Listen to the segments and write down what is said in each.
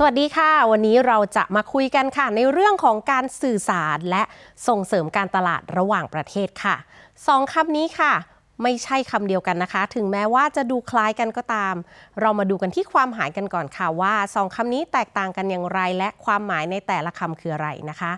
สวัสดีค่ะ วันนี้เราจะมาคุยกันค่ะ ในเรื่องของการสื่อสารและส่งเสริมการตลาดระหว่างประเทศค่ะสองคำนี้ค่ะ ไม่ใช่คำเดียวกันนะคะ ถึงแม้ว่าจะดูคล้ายกันก็ตาม เรามาดูกันที่ความหมายกันก่อนค่ะว่าสองคำนี้แตกต่างกันอย่างไร และความหมายในแต่ละคำคืออะไรนะคะ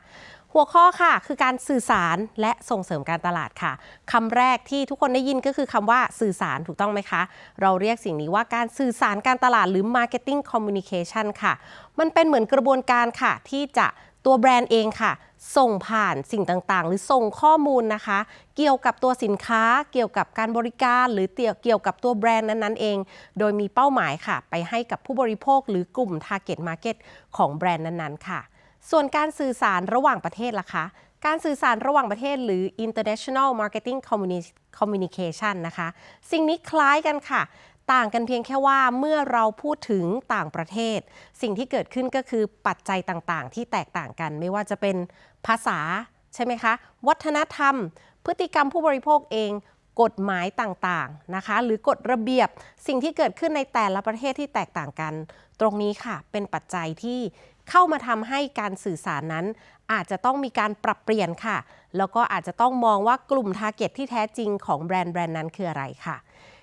หัวข้อค่ะคือการสื่อสารและส่งเสริมการตลาดค่ะคำแรกที่ทุกคนได้ยินก็คือคำว่าสื่อสารถูกต้องไหมคะ เราเรียกสิ่งนี้ว่าการสื่อสารการตลาดหรือ marketing communication ค่ะ มันเป็นเหมือนกระบวนการค่ะ ที่จะตัวแบรนด์เองค่ะ ส่งผ่านสิ่งต่างๆ หรือส่งข้อมูลนะคะ เกี่ยวกับตัวสินค้า เกี่ยวกับการบริการหรือเกี่ยวกับตัวแบรนด์นั้นๆเอง โดยมีเป้าหมายค่ะ ไปให้กับผู้บริโภคหรือกลุ่ม target market ของแบรนด์นั้นๆค่ะ ส่วนการสื่อสารระหว่างประเทศล่ะคะ การสื่อสารระหว่างประเทศหรือ international marketing communication นะคะ สิ่งนี้คล้ายกันค่ะ ต่างกันเพียงแค่ว่าเมื่อเราพูดถึงต่างประเทศ สิ่งที่เกิดขึ้นก็คือปัจจัยต่างๆ ที่แตกต่างกัน ไม่ว่าจะเป็นภาษาใช่ไหมคะ วัฒนธรรม พฤติกรรมผู้บริโภคเองกฎหมายต่างๆนะคะ หรือกฎระเบียบสิ่งที่เกิดขึ้นในแต่ละประเทศที่แตกต่างกัน ตรงนี้ค่ะ เป็นปัจจัยที่ เข้ามาทำให้การสื่อสารนั้น อาจจะต้องมีการปรับเปลี่ยนค่ะ แล้วก็อาจจะต้องมองว่ากลุ่มทาร์เก็ตที่แท้จริงของแบรนด์แบรนด์นั้นคืออะไรค่ะ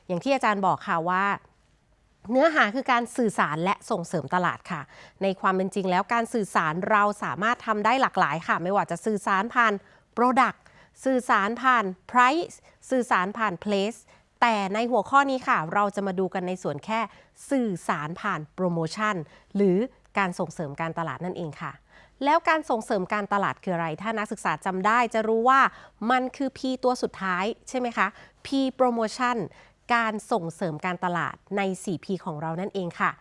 อย่างที่อาจารย์บอกค่ะว่าเนื้อหาคือการสื่อสารและส่งเสริมตลาดค่ะ ในความเป็นจริงแล้วการสื่อสารเราสามารถทำได้หลากหลายค่ะ ไม่ว่าจะสื่อสารผ่าน Product สื่อสารผ่าน Price สื่อสารผ่าน Place แต่ในหัวข้อนี้ค่ะ เราจะมาดูกันในส่วนแค่สื่อสารผ่านโปรโมชั่นหรือ การส่งเสริมการตลาดนั่นเองค่ะ แล้วการส่งเสริมการตลาดคืออะไร ถ้านักศึกษาจำได้จะรู้ว่ามันคือ P ตัวสุดท้ายใช่ไหมคะ P promotion การส่งเสริมการตลาดใน 4P ของเรานั่นเองค่ะ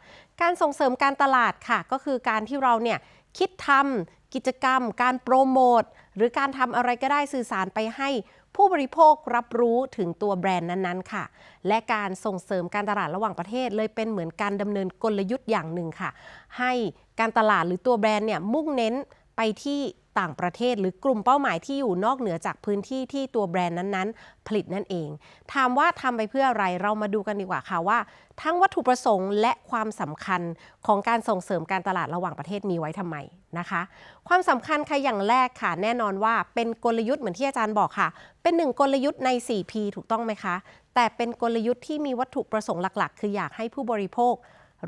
การส่งเสริมการตลาดค่ะ ก็คือการที่เราเนี่ยคิดทำกิจกรรม การโปรโมทหรือการทำอะไรก็ได้สื่อสารไปให้ ผู้บริโภครับรู้ถึงตัวแบรนด์นั้นๆค่ะ และการส่งเสริมการตลาดระหว่างประเทศ เลยเป็นเหมือนการดำเนินกลยุทธ์อย่างหนึ่งค่ะ ให้การตลาดหรือตัวแบรนด์เนี่ยมุ่งเน้น ไปที่ต่างประเทศหรือกลุ่มเป้าหมายที่อยู่นอกเหนือจากพื้นที่ที่ตัวแบรนด์นั้นๆ ผลิตนั่นเอง ถามว่าทำไปเพื่ออะไรเรามาดูกันดีกว่าค่ะว่า ทั้งวัตถุประสงค์และความสำคัญของการส่งเสริมการตลาดระหว่างประเทศมีไว้ทำไมนะคะ ความสำคัญค่ะอย่างแรกค่ะ แน่นอนว่าเป็นกลยุทธ์เหมือนที่อาจารย์บอกค่ะ เป็นหนึ่งกลยุทธ์ใน 4P ถูกต้องไหมคะ แต่เป็นกลยุทธ์ที่มีวัตถุประสงค์หลัก ๆ คืออยากให้ผู้บริโภค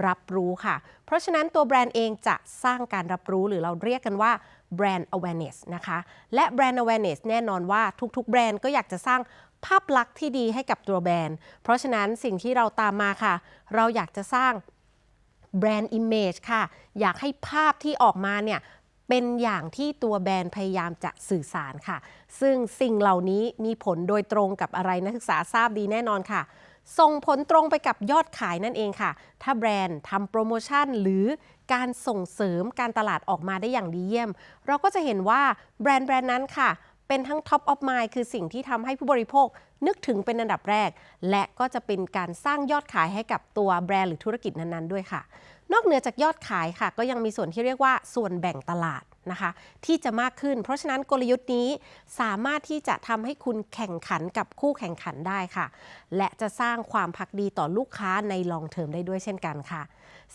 รับรู้ค่ะ เพราะฉะนั้นตัวแบรนด์เองจะสร้างการรับรู้หรือเราเรียกกันว่าแบรนด์ awareness นะคะ และแบรนด์ awareness แน่นอนว่าทุกๆ แบรนด์ก็อยากจะสร้างภาพลักษณ์ที่ดีให้กับตัวแบรนด์ เพราะฉะนั้นสิ่งที่เราตามมาค่ะ เราอยากจะสร้างแบรนด์ image ค่ะ อยากให้ภาพที่ออกมาเนี่ยเป็นอย่างที่ตัวแบรนด์พยายามจะสื่อสารค่ะ ซึ่งสิ่งเหล่านี้มีผลโดยตรงกับอะไรนักศึกษาทราบดีแน่นอนค่ะ ส่งผลตรงไปกับยอดขายนั่นเองค่ะ ถ้าแบรนด์ทำโปรโมชั่นหรือการส่งเสริมการตลาดออกมาได้อย่างดีเยี่ยม เราก็จะเห็นว่าแบรนด์แบรนด์นั้นค่ะ เป็นทั้ง Top of Mind คือสิ่งที่ทำให้ผู้บริโภคนึกถึงเป็นอันดับแรก และก็จะเป็นการสร้างยอดขายให้กับตัวแบรนด์หรือธุรกิจนั้นๆด้วยค่ะ นอกเหนือจากยอดขายค่ะ ก็ยังมีส่วนที่เรียกว่าส่วนแบ่งตลาดนะคะที่จะมากขึ้น เพราะฉะนั้นกลยุทธ์นี้สามารถที่จะทำให้คุณแข่งขันกับคู่แข่งขันได้ค่ะ และจะสร้างความพักดีต่อลูกค้าในลองเทอมได้ด้วยเช่นกันค่ะ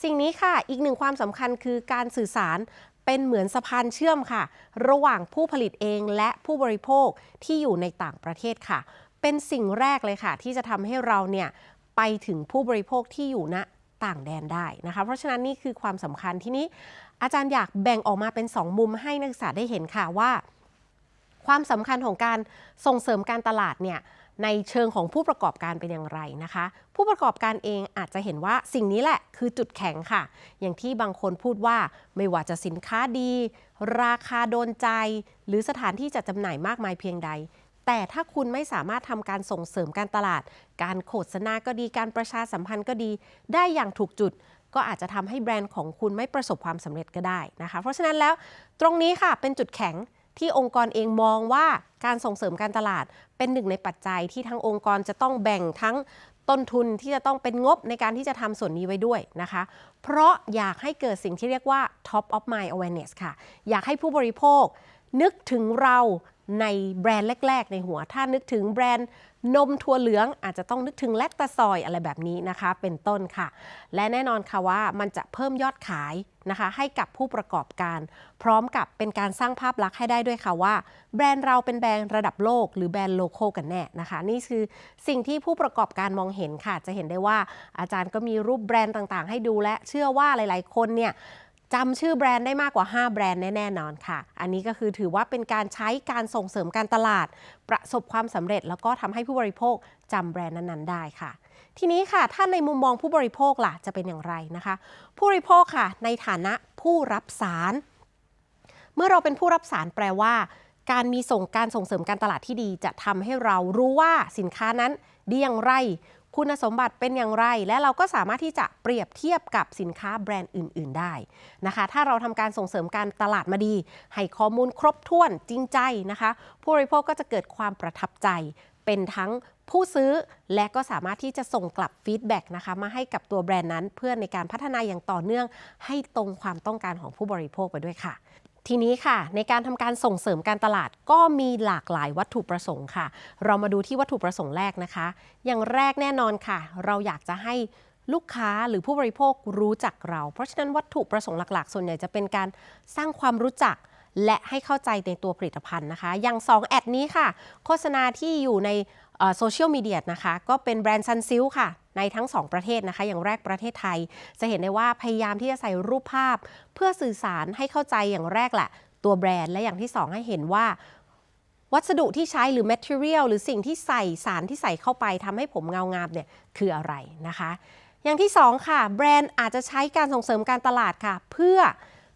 สิ่งนี้ค่ะอีกหนึ่งความสำคัญคือการสื่อสารเป็นเหมือนสะพานเชื่อมค่ะ ระหว่างผู้ผลิตเองและผู้บริโภคที่อยู่ในต่างประเทศค่ะ เป็นสิ่งแรกเลยค่ะ ที่จะทำให้เราเนี่ยไปถึงผู้บริโภคที่อยู่ณ ต่างแดนได้นะคะ เพราะฉะนั้นนี่คือความสำคัญที่นี้อาจารย์อยากแบ่งออกมาเป็น 2 มุมให้นักศึกษาได้เห็นค่ะว่า ความสำคัญของการส่งเสริมการตลาดเนี่ยในเชิงของผู้ประกอบการเป็นอย่างไรนะคะ ผู้ประกอบการเองอาจจะเห็นว่าสิ่งนี้แหละคือจุดแข็งค่ะ อย่างที่บางคนพูดว่าไม่ว่าจะสินค้าดี ราคาโดนใจ หรือสถานที่จัดจำหน่ายมากมายเพียงใด แต่ถ้าคุณไม่สามารถทำการส่งเสริมการตลาด การโฆษณาก็ดีการประชาสัมพันธ์ก็ดี ได้อย่างถูกจุด ก็อาจจะทำให้แบรนด์ของคุณไม่ประสบความสำเร็จก็ได้นะคะ เพราะฉะนั้นแล้วตรงนี้ค่ะเป็นจุดแข็งที่องค์กรเองมองว่าการส่งเสริมการตลาด เป็นหนึ่งในปัจจัยที่ทั้งองค์กรจะต้องแบ่งทั้งต้นทุนที่จะต้องเป็นงบในการที่จะทำส่วนนี้ไว้ด้วยนะคะ เพราะอยากให้เกิดสิ่งที่เรียกว่า top of mind awareness ค่ะ อยากให้ผู้บริโภค นึกถึงเรา ในแบรนด์แรก ๆ ในหัว ถ้านึกถึงแบรนด์นมถั่วเหลืองอาจจะต้องนึกถึงแลคตาซอยอะไรแบบนี้นะคะ เป็นต้นค่ะ และแน่นอนค่ะว่ามันจะเพิ่มยอดขายนะคะ ให้กับผู้ประกอบการ พร้อมกับเป็นการสร้างภาพลักษณ์ให้ได้ด้วยค่ะว่า แบรนด์เราเป็นแบรนด์ระดับโลก หรือแบรนด์โลโก้กันแน่นะคะ นี่คือสิ่งที่ผู้ประกอบการมองเห็นค่ะ จะเห็นได้ว่าอาจารย์ก็มีรูปแบรนด์ต่างๆ ให้ดูและเชื่อว่าหลาย ๆ คนเนี่ย จำชื่อแบรนด์ได้มากกว่า 5 แบรนด์แน่ๆนอนค่ะ อันนี้ก็คือถือว่าเป็นการใช้การส่งเสริมการตลาด ประสบความสำเร็จแล้วก็ทำให้ผู้บริโภคจำแบรนด์นั้นๆ ได้ค่ะ ทีนี้ค่ะ ถ้าในมุมมองผู้บริโภคล่ะจะเป็นอย่างไรนะคะ ผู้บริโภคค่ะ ในฐานะผู้รับสาร เมื่อเราเป็นผู้รับสารแปลว่า การมีส่งการส่งเสริมการตลาดที่ดี จะทำให้เรารู้ว่าสินค้านั้นดีอย่างไร คุณสมบัติเป็นอย่างไร และเราก็สามารถที่จะเปรียบเทียบกับสินค้าแบรนด์อื่น ๆ ได้นะคะ ถ้าเราทำการส่งเสริมการตลาดมาดี ให้ข้อมูลครบถ้วนจริงใจนะคะ ผู้บริโภคก็จะเกิดความประทับใจ เป็นทั้งผู้ซื้อและก็สามารถที่จะส่งกลับฟีดแบ็กนะคะมาให้กับตัวแบรนด์นั้น เพื่อในการพัฒนาอย่างต่อเนื่อง ให้ตรงความต้องการของผู้บริโภคไปด้วยค่ะ ทีนี้ค่ะ ในการทำการส่งเสริมการตลาดก็มีหลากหลายวัตถุประสงค์ค่ะ เรามาดูที่วัตถุประสงค์แรกนะคะ อย่างแรกแน่นอนค่ะ เราอยากจะให้ลูกค้าหรือผู้บริโภครู้จักเรา เพราะฉะนั้นวัตถุประสงค์หลัก ๆ ส่วนใหญ่จะเป็นการสร้างความรู้จักและให้เข้าใจในตัวผลิตภัณฑ์นะคะ อย่าง 2 แอดนี้ค่ะ โฆษณาที่อยู่ในโซเชียลมีเดียนะคะ ก็เป็นแบรนด์ซันซิลค่ะ ในทั้ง 2 ประเทศนะคะ อย่างแรกประเทศไทย จะเห็นได้ว่าพยายามที่จะใส่รูปภาพ เพื่อสื่อสารให้เข้าใจอย่างแรกแหละ ตัวแบรนด์และอย่างที่ 2 ให้เห็นว่าวัสดุที่ใช้หรือ material หรือสิ่งที่ใส่สารที่ใส่เข้าไปทำให้ผมเงางามเนี่ยคืออะไรนะคะ อย่างที่ 2 ค่ะ แบรนด์อาจจะใช้การส่งเสริมการตลาดค่ะ เพื่อ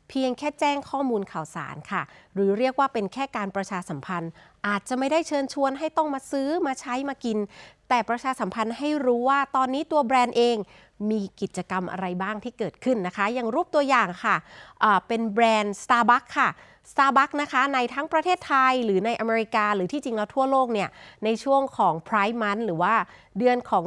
เพียงแค่แจ้งข้อมูลข่าวสารค่ะ หรือเรียกว่าเป็นแค่การประชาสัมพันธ์ อาจจะไม่ได้เชิญชวนให้ต้องมาซื้อมาใช้มากิน แต่ประชาสัมพันธ์ให้รู้ว่าตอนนี้ตัวแบรนด์เองมีกิจกรรมอะไรบ้างที่เกิดขึ้นนะคะ อย่างรูปตัวอย่างค่ะอ่าเป็นแบรนด์ Starbucks ค่ะ Starbucks นะคะในทั้งประเทศไทยหรือในอเมริกา หรือที่จริงแล้วทั่วโลกเนี่ยในช่วงของ Pride Month หรือว่าเดือนของ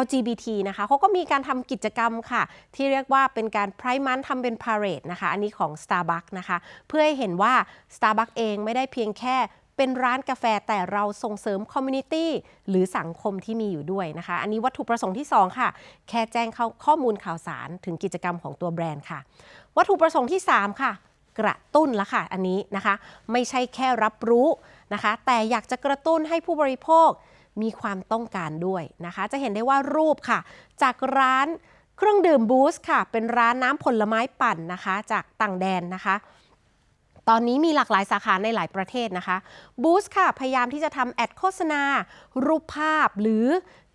LGBT นะคะเขาก็มีการทำกิจกรรมค่ะ ที่เรียกว่าเป็นการ Pride Month ทำเป็น Parade นะคะ อันนี้ของ Starbucks นะคะ เพื่อให้เห็นว่า Starbucks เองไม่ได้เพียงแค่เป็นร้านกาแฟแต่เราส่งเสริมคอมมูนิตี้หรือสังคมที่มีอยู่ด้วยนะคะ อันนี้วัตถุประสงค์ที่ 2 ค่ะ แค่แจ้งเข้าข้อมูลข่าวสารถึงกิจกรรมของตัวแบรนด์ค่ะ วัตถุประสงค์ที่ 3 ค่ะ กระตุ้นละค่ะ อันนี้นะคะ ไม่ใช่แค่รับรู้นะคะ แต่อยากจะกระตุ้นให้ผู้บริโภค มีความต้องการด้วยนะคะ จะเห็นได้ว่ารูปค่ะ จากร้านเครื่องดื่มบูสค่ะ เป็นร้านน้ำผลไม้ปั่นนะคะ จากต่างแดนนะคะ ตอนนี้มีหลากหลายสาขาในหลายประเทศนะคะบูสค่ะ พยายามที่จะทำแอดโฆษณา รูปภาพหรือ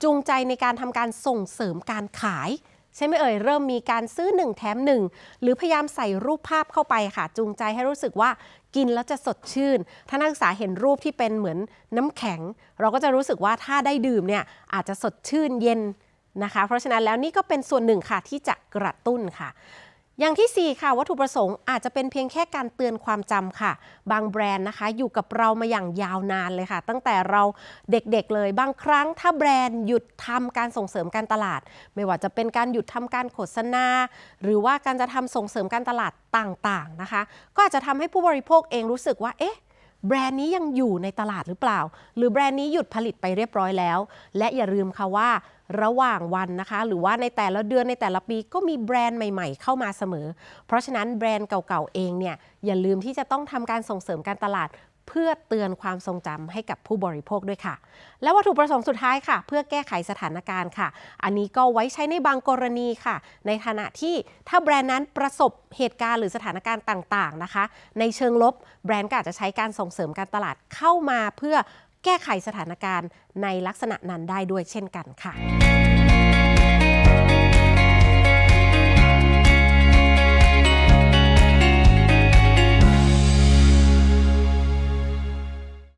จูงใจในการทำการส่งเสริมการขาย ช่ไหมเอ่ยเริ่มมีการซื้อ 1 แถม 1 หรือพยายามใส่รูปภาพเข้าไปค่ะ จูงใจให้รู้สึกว่ากินแล้วจะสดชื่น ถ้านักศึกษาเห็นรูปที่เป็นเหมือนน้ำแข็ง เราก็จะรู้สึกว่าถ้าได้ดื่มเนี่ยอาจจะสดชื่นเย็นนะคะ เพราะฉะนั้นแล้วนี่ก็เป็นส่วนหนึ่งค่ะที่จะกระตุ้นค่ะ อย่างที่ 4 ค่ะ วัตถุประสงค์อาจจะเป็นเพียงแค่การเตือนความจำค่ะ บางแบรนด์นะคะ อยู่กับเรามาอย่างยาวนานเลยค่ะ ตั้งแต่เราเด็กๆเลยบางครั้งถ้าแบรนด์หยุดทำการส่งเสริมการตลาด ไม่ว่าจะเป็นการหยุดทำการโฆษณา หรือว่าการจะทำส่งเสริมการตลาดต่างๆนะคะ ก็อาจจะทำให้ผู้บริโภคเองรู้สึกว่าเอ๊ะ แบรนด์นี้ยังอยู่ในตลาดหรือเปล่า หรือแบรนด์นี้หยุดผลิตไปเรียบร้อยแล้ว และอย่าลืมค่ะว่าระหว่างวันนะคะ หรือว่าในแต่ละเดือนในแต่ละปีก็มีแบรนด์ใหม่ๆ เข้ามาเสมอ เพราะฉะนั้นแบรนด์เก่าๆเองเนี่ยอย่าลืมที่จะต้องทำการส่งเสริมการตลาด เพื่อเตือนความทรงจำให้กับผู้บริโภคด้วยค่ะ และวัตถุประสงค์สุดท้ายค่ะ เพื่อแก้ไขสถานการณ์ค่ะ อันนี้ก็ไว้ใช้ในบางกรณีค่ะ ในฐานะที่ถ้าแบรนด์นั้นประสบเหตุการณ์หรือสถานการณ์ต่างๆนะคะ ในเชิงลบแบรนด์ก็อาจจะใช้การส่งเสริมการตลาดเข้ามาเพื่อแก้ไขสถานการณ์ในลักษณะนั้นได้ด้วยเช่นกันค่ะ